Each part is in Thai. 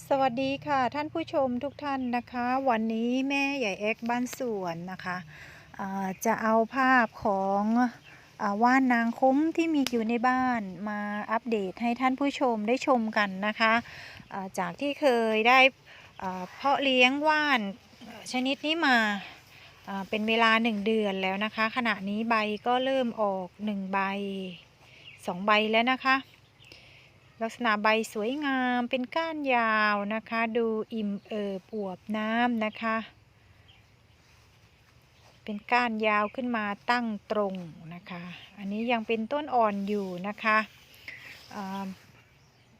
สวัสดีค่ะท่านผู้ชมทุกท่านนะคะ วันนี้แม่ใหญ่เอ็กบ้านสวนนะคะจะเอาภาพของอว่านนางคุ้มที่มีอยู่ในบ้านมาอัปเดตให้ท่านผู้ชมได้ชมกันนะคะจากที่เคยได้เพาะเลี้ยงว่านชนิดนี้มาอ่าเป็นเวลา 1 เดือนแล้วนะคะ ขณะนี้ใบก็เริ่มออก 1 ใบ 2 ใบแล้วนะคะ ลักษณะใบสวยงามเป็นก้านยาวนะคะ ดูอิ่มเอิบอวบน้ำนะคะ เป็นก้านยาวขึ้นมาตั้งตรงนะคะ อันนี้ยังเป็นต้นอ่อนอยู่นะคะ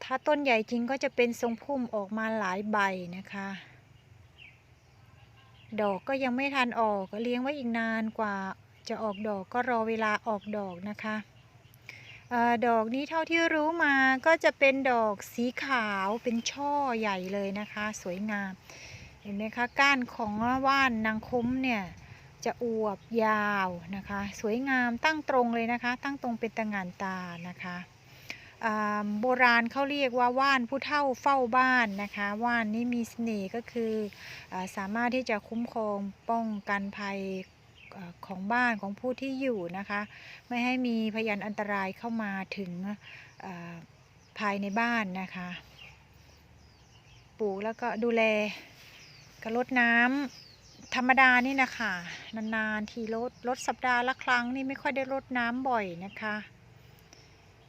ถ้าต้นใหญ่จริงก็จะเป็นทรงพุ่มออกมาหลายใบนะคะ ดอกก็ยังไม่ทันออกเลี้ยงไว้อีกนานกว่าจะออกดอกก็รอเวลาออกดอกนะคะ ดอกนี้เท่าที่รู้มาก็จะเป็นดอกสีขาวเป็นช่อใหญ่เลยนะคะ สวยงาม เห็นไหมคะก้านของว่านนางคุ้มเนี่ยจะอวบยาวนะคะ สวยงามตั้งตรงเลยนะคะ ตั้งตรงเป็นตะหงานตานะคะโบราณเขาเรียกว่าว่านผู้เฒ่าเฝ้าบ้านนะคะว่านนี้มีเสน่ห์ก็คืออสามารถที่จะคุ้มครองป้องกันภัย ของบ้านของผู้ที่อยู่นะคะ ไม่ให้มีพยานอันตรายเข้ามาถึงภายในบ้านนะคะ ปลูกแล้วก็ดูแลก็รดน้ำธรรมดานี่นะคะนานๆทีรดรดสัปดาห์ละครั้งนี่ไม่ค่อยได้รดน้ำบ่อยนะคะ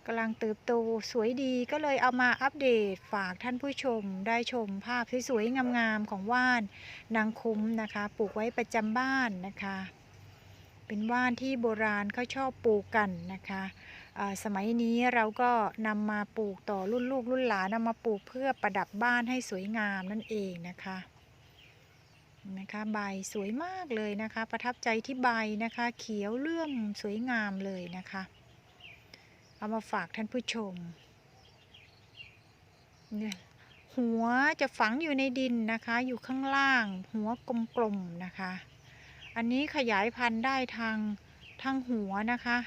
กำลังเติบโตสวยดีก็เลยเอามาอัปเดตฝากท่านผู้ชมได้ชมภาพสวยๆงามๆของว่านนางคุ้มนะคะ ปลูกไว้ประจำบ้านนะคะ เป็นว่านที่โบราณเขาชอบปลูกกันนะคะสมัยนี้เราก็นำมาปลูกต่อรุ่นลูกรุ่นหลานนำมาปลูกเพื่อประดับบ้านให้สวยงามนั่นเองนะคะนะคะใบสวยมากเลยนะคะ ประทับใจที่ใบนะคะ เขียวเลื่อมสวยงามเลยนะคะ เอามาฝากท่านผู้ชมเนี่ยหัวจะฝังอยู่ในดินนะคะ อยู่ข้างล่าง หัวกลมๆนะคะ อันนี้ขยายพันธุ์ได้ทางทางหัวนะคะ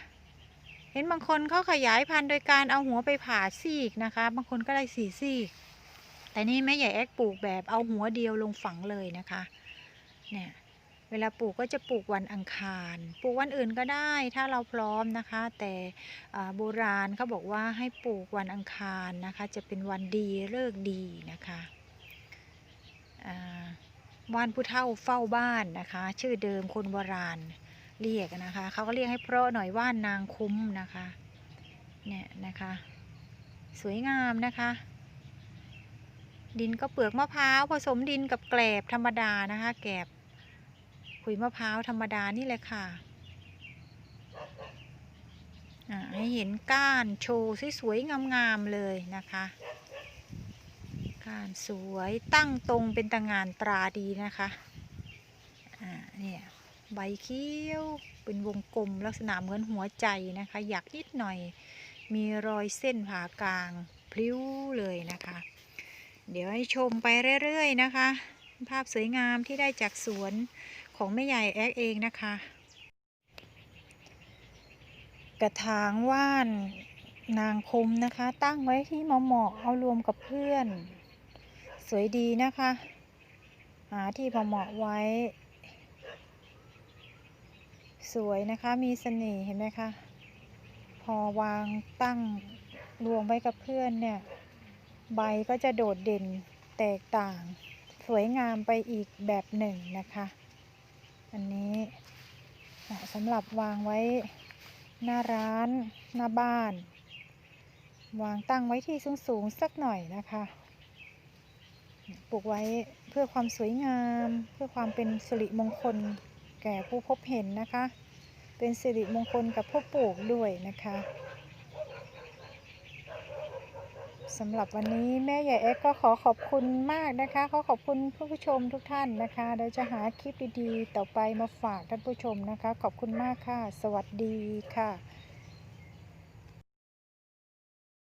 เห็นบางคนเขาขยายพันธุ์โดยการเอาหัวไปผ่าซีกนะคะ บางคนก็ได้สี่ซีก แต่นี่แม่ใหญ่แอกปลูกแบบเอาหัวเดียวลงฝังเลยนะคะ เนี่ยเวลาปลูกก็จะปลูกวันอังคาร ปลูกวันอื่นก็ได้ถ้าเราพร้อมนะคะ แต่โบราณเขาบอกว่าให้ปลูกวันอังคารนะคะ จะเป็นวันดีเลิกดีนะคะอ่า ว่านผู้เฒ่าเฝ้าบ้านนะคะ ชื่อเดิมคนโบราณเรียกนะคะเขาก็เรียกให้เพราะหน่อยว่านนางคุ้มนะคะเนี่ยนะคะ สวยงามนะคะ ดินก็เปลือกมะพร้าวผสมดินกับแกลบธรรมดานะคะแกลบขุยมะพร้าวธรรมดานี่แหละค่ะให้เห็นก้านโชว์สวยๆงามๆเลยนะคะ การสวยตั้งตรงเป็นตะงานตราดีนะคะอ่าเนี่ยใบเขียวเป็นวงกลมลักษณะเหมือนหัวใจนะคะอยากนิดหน่อยมีรอยเส้นผ่ากลางพลิ้วเลยนะคะ เดี๋ยวให้ชมไปเรื่อยๆนะคะ ภาพสวยงามที่ได้จากสวนของแม่ใหญ่แอ๊กเองนะคะ กระถางว่านนางคมนะคะ ตั้งไว้ที่เหมาะๆเอารวมกับเพื่อน สวยดีนะคะ หาที่พอเหมาะไว้ สวยนะคะมีเสน่ห์เห็นไหมคะ พอวางตั้งรวมไว้กับเพื่อนเนี่ย ใบก็จะโดดเด่นแตกต่าง สวยงามไปอีกแบบหนึ่งนะคะ อันนี้เหมาะสำหรับวางไว้หน้าร้านหน้าบ้าน วางตั้งไว้ที่สูง ๆ สักหน่อยนะคะ ปลูกไว้เพื่อความสวยงาม เพื่อความเป็นสิริมงคลแก่ผู้พบเห็นนะคะ เป็นสิริมงคลกับผู้ปลูกด้วยนะคะสำหรับวันนี้แม่ใหญ่เอ็กก็ขอขอบคุณมากนะคะ ขอขอบคุณผู้ชมทุกท่านนะคะเดี๋ยวจะหาคลิปดีๆ ต่อไปมาฝากท่านผู้ชมนะคะ ขอบคุณมากค่ะ สวัสดีค่ะ